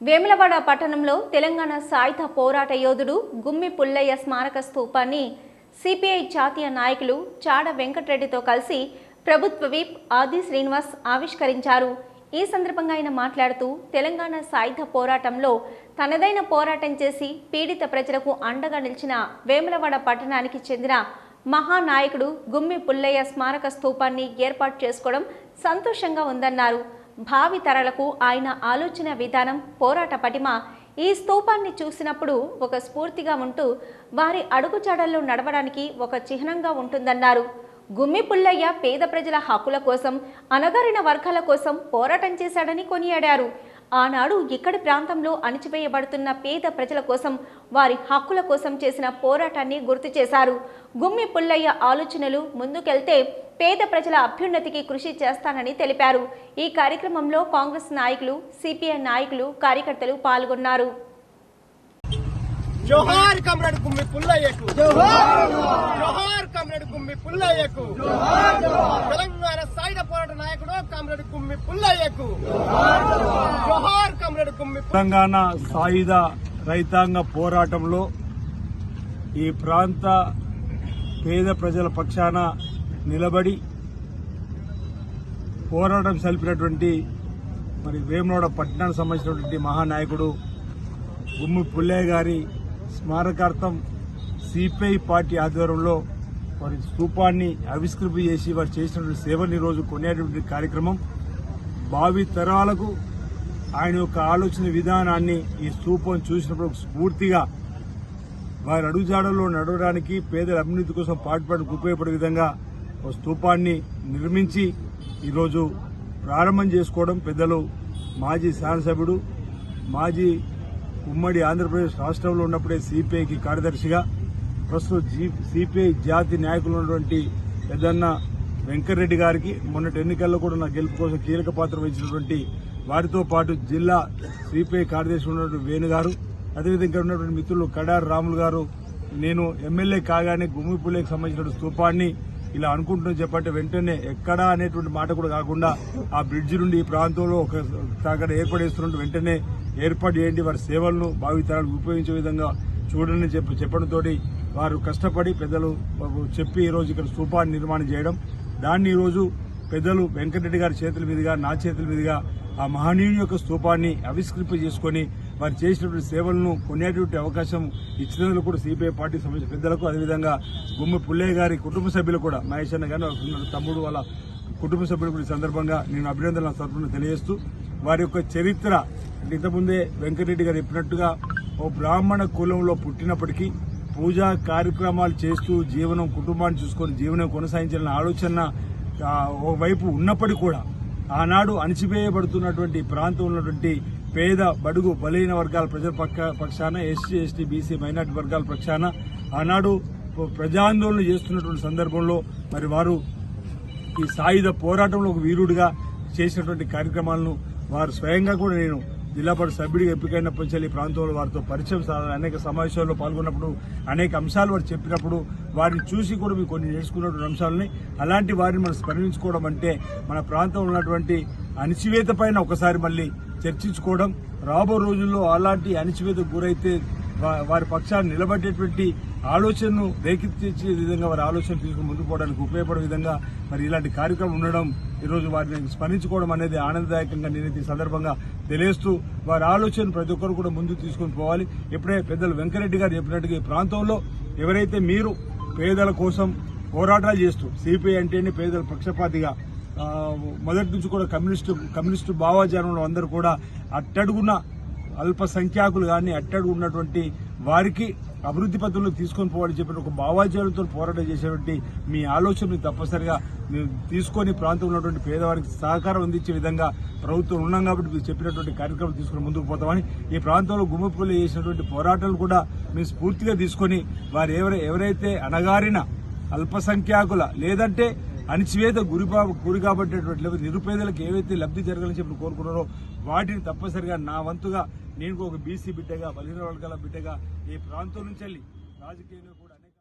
వేములవాడ పట్టణంలో తెలంగాణ సాయుధ పోరాట యోధుడు గుమ్మి పుల్లయ్య స్మారక స్థూపాన్ని సిపిఐ జాతీయ నాయకులు చాడ వెంకటరెడ్డితో కలిసి ప్రభుత్వ విప్ ఆది శ్రీనివాస్ ఆవిష్కరించారు. ఈ సందర్భంగా ఆయన మాట్లాడుతూ తెలంగాణ సాయుధ పోరాటంలో తనదైన పోరాటం చేసి పీడిత ప్రజలకు అండగా నిలిచిన వేములవాడ పట్టణానికి చెందిన మహానాయకుడు గుమ్మి పుల్లయ్య స్మారక స్థూపాన్ని ఏర్పాటు చేసుకోవడం సంతోషంగా ఉందన్నారు. భావి తరాలకు ఆయన ఆలోచన విధానం పోరాట పటిమ ఈ స్తూపాన్ని చూసినప్పుడు ఒక స్ఫూర్తిగా ఉంటూ వారి అడుగుజాడల్లో నడవడానికి ఒక చిహ్నంగా ఉంటుందన్నారు. గుమ్మి పుల్లయ్య పేద ప్రజల హక్కుల కోసం అనగారిన వర్గాల కోసం పోరాటం చేశాడని కొనియాడారు. ఆనాడు ఇక్కడి ప్రాంతంలో అణిచివేయబడుతున్న పేద ప్రజల కోసం వారి హక్కుల కోసం చేసిన పోరాటాన్ని గుర్తు చేశారు. గుమ్మి పుల్లయ్య ఆలోచనలు ముందుకెళ్తే పేద ప్రజల అభ్యున్నతికి కృషి చేస్తానని తెలిపారు. ఈ కార్యక్రమంలో కాంగ్రెస్ నాయకులు సిపిఐ నాయకులు కార్యకర్తలు పాల్గొన్నారు. జోహార్ కమ్రేడ్ గుమ్మి పుల్లయ్యకు. జోహార్ కమ్రేడ్. గుమ్మి పుల్లయ్యకు. తెలంగాణ సాయుధ పోరాట నాయకుడు కమ్రేడ్ గుమ్మి పుల్లయ్యకు. జోహార్ కమ్రేడ్ గుమ్మి పు- తెలంగాణ సాయుధ రైతాంగ పోరాటంలో ఈ ప్రాంత పేద ప్రజల పక్షాన నిలబడి పోరాటం సలిపినటువంటి మరి వేమనోడ పట్టణానికి సంబంధించినటువంటి మహానాయకుడు గుమ్మి పుల్లయ్య గారి స్మారకార్థం సిపిఐ పార్టీ ఆధ్వర్యంలో వారి స్థూపాన్ని ఆవిష్కృతి చేసి వారు చేసినటువంటి సేవని రోజు కొనేటువంటి కార్యక్రమం. భావి తరాలకు ఆయన యొక్క ఆలోచన విధానాన్ని ఈ స్థూపం చూసినప్పుడు స్ఫూర్తిగా వారి అడుగుజాడల్లో నడవడానికి పేదల అభివృద్ధి కోసం పాటుపడడానికి ఉపయోగపడే విధంగా ఒక స్థూపాన్ని నిర్మించి ఈరోజు ప్రారంభం చేసుకోవడం. పెద్దలు మాజీ శాసనసభ్యుడు మాజీ ఉమ్మడి ఆంధ్రప్రదేశ్ రాష్ట్రంలో ఉన్నప్పుడే సిపిఐకి కార్యదర్శిగా ప్రస్తుతం సిపిఐ జాతి నాయకులు ఉన్నటువంటి పెద్దన్న వెంకటరెడ్డి గారికి మొన్నటి ఎన్నికల్లో కూడా నా గెలుపు కోసం కీలక పాత్ర వహించినటువంటి వారితో పాటు జిల్లా సిపిఐ కార్యదర్శి ఉన్నటువంటి వేణు గారు అదేవిధంగా ఉన్నటువంటి మిత్రులు కడార్ రాములు గారు నేను ఎమ్మెల్యే కాగానే గుమ్మిపుల్లేకి సంబంధించిన స్తూపాన్ని ఇలా అనుకుంటున్నాను చెప్పంటే వెంటనే ఎక్కడా అనేటువంటి మాట కూడా కాకుండా ఆ బ్రిడ్జ్ నుండి ఈ ప్రాంతంలో ఒక అక్కడ ఏర్పడేస్తున్నట్టు వెంటనే ఏర్పాటు చేయండి. వారి సేవలను భావితరాలకు ఉపయోగించే విధంగా చూడండి చెప్పి చెప్పడంతో వారు కష్టపడి పెద్దలు చెప్పి ఈ రోజు ఇక్కడ స్థూపాన్ని నిర్మాణం చేయడం. దాన్ని ఈరోజు రోజు పెద్దలు వెంకటరెడ్డి గారి చేతుల మీదుగా నా చేతుల మీదుగా ఆ మహనీయుని యొక్క స్థూపాన్ని ఆవిష్కరింప చేసుకొని వారు చేసినటువంటి సేవలను కొనేటువంటి అవకాశం ఇచ్చినందుకు కూడా సిపిఐ పార్టీ సంబంధించిన పెద్దలకు అదేవిధంగా గుమ్మి పుల్లయ్య గారి కుటుంబ సభ్యులు కూడా మహేష్ అన్న గారు తమ్ముడు వాళ్ళ కుటుంబ సభ్యులు కూడా ఈ సందర్భంగా నేను అభినందనల తరఫున తెలియజేస్తూ వారి యొక్క చరిత్ర ఇంతకుముందే వెంకటరెడ్డి గారు చెప్పినట్టుగా ఓ బ్రాహ్మణ కులంలో పుట్టినప్పటికీ పూజా కార్యక్రమాలు చేస్తూ జీవనం కుటుంబాన్ని చూసుకొని జీవనం కొనసాగించాలన్న ఆలోచన ఓవైపు ఉన్నప్పటికీ కూడా ఆనాడు అణిచివేయబడుతున్నటువంటి ప్రాంతంలో ఉన్నటువంటి పేద బడుగు బలహీన వర్గాల ప్రజల పక్క పక్షాన ఎస్సీ ఎస్టీ బీసీ మైనార్టీ వర్గాల పక్షాన ఆనాడు ప్రజాందోళన చేస్తున్నటువంటి సందర్భంలో మరి వారు ఈ సాయుధ పోరాటంలో ఒక వీరుడిగా చేసినటువంటి కార్యక్రమాలను వారు స్వయంగా కూడా నేను జిల్లా పరిషత్ సభ్యుడిగా ఎంపికైనప్పటి ప్రాంతంలో వారితో పరిచయం సాధారణ అనేక సమావేశాల్లో పాల్గొన్నప్పుడు అనేక అంశాలు వారు చెప్పినప్పుడు వారిని చూసి కూడా మీకు కొన్ని నేర్చుకున్నటువంటి అంశాలని అలాంటి వారిని మనం స్మరించుకోవడం అంటే మన ప్రాంతంలో ఉన్నటువంటి అణిచివేత పైన ఒకసారి మళ్ళీ చర్చించుకోవడం రాబో రోజుల్లో అలాంటి అణిచివేతకు గురైతే వారి పక్షాన్ని నిలబడేటువంటి ఆలోచనను రేకెత్తించే విధంగా వారి ఆలోచన తీసుకుని ముందుకు పోవడానికి ఉపయోగపడే విధంగా మరి ఇలాంటి కార్యక్రమం ఉండడం ఈరోజు వారిని స్మరించుకోవడం అనేది ఆనందదాయకంగా నేను ఈ సందర్భంగా తెలియస్తూ వారి ఆలోచన ప్రతి ఒక్కరు కూడా ముందుకు తీసుకొని పోవాలి. ఎప్పుడే పెద్దలు వెంకరెడ్డి గారు చెప్పినట్టుగా ఈ ప్రాంతంలో ఎవరైతే మీరు పేదల కోసం పోరాటాలు చేస్తూ సిపిఐ అంటేనే పేదల పక్షపాతిగా మొదటి నుంచి కూడా కమ్యూనిస్టు కమ్యూనిస్టు భావాజాలంలో అందరూ కూడా అట్టడుగున్న అల్పసంఖ్యాకులు కానీ అట్టడుగు ఉన్నటువంటి వారికి అభివృద్ధి పథంలో తీసుకొని పోవాలని చెప్పిన ఒక భావాజాలతో పోరాటం చేసేటువంటి మీ ఆలోచనని తప్పనిసరిగా మేము తీసుకొని ప్రాంతంలో ఉన్నటువంటి పేదవారికి సహకారం అందించే విధంగా ప్రభుత్వం ఉన్నాం కాబట్టి మీరు చెప్పినటువంటి కార్యక్రమం తీసుకుని ముందుకు పోతామని ఈ ప్రాంతంలో గుమ్మపల్లి చేసినటువంటి పోరాటాలు కూడా మీరు స్ఫూర్తిగా తీసుకొని వారు ఎవరై ఎవరైతే అణగారిన అల్పసంఖ్యాకుల లేదంటే అణిచివేత గురి గురి కాబట్టేటువంటి నిరుపేదలకు ఏవైతే లబ్ధి జరగాలని చెప్పి కోరుకున్నారో వాటిని తప్పనిసరిగా నా వంతుగా నేను ఒక బీసీ బిడ్డగా బలహీన వర్గాల బిడ్డగా ఈ ప్రాంతం నుంచి వెళ్ళి రాజకీయంగా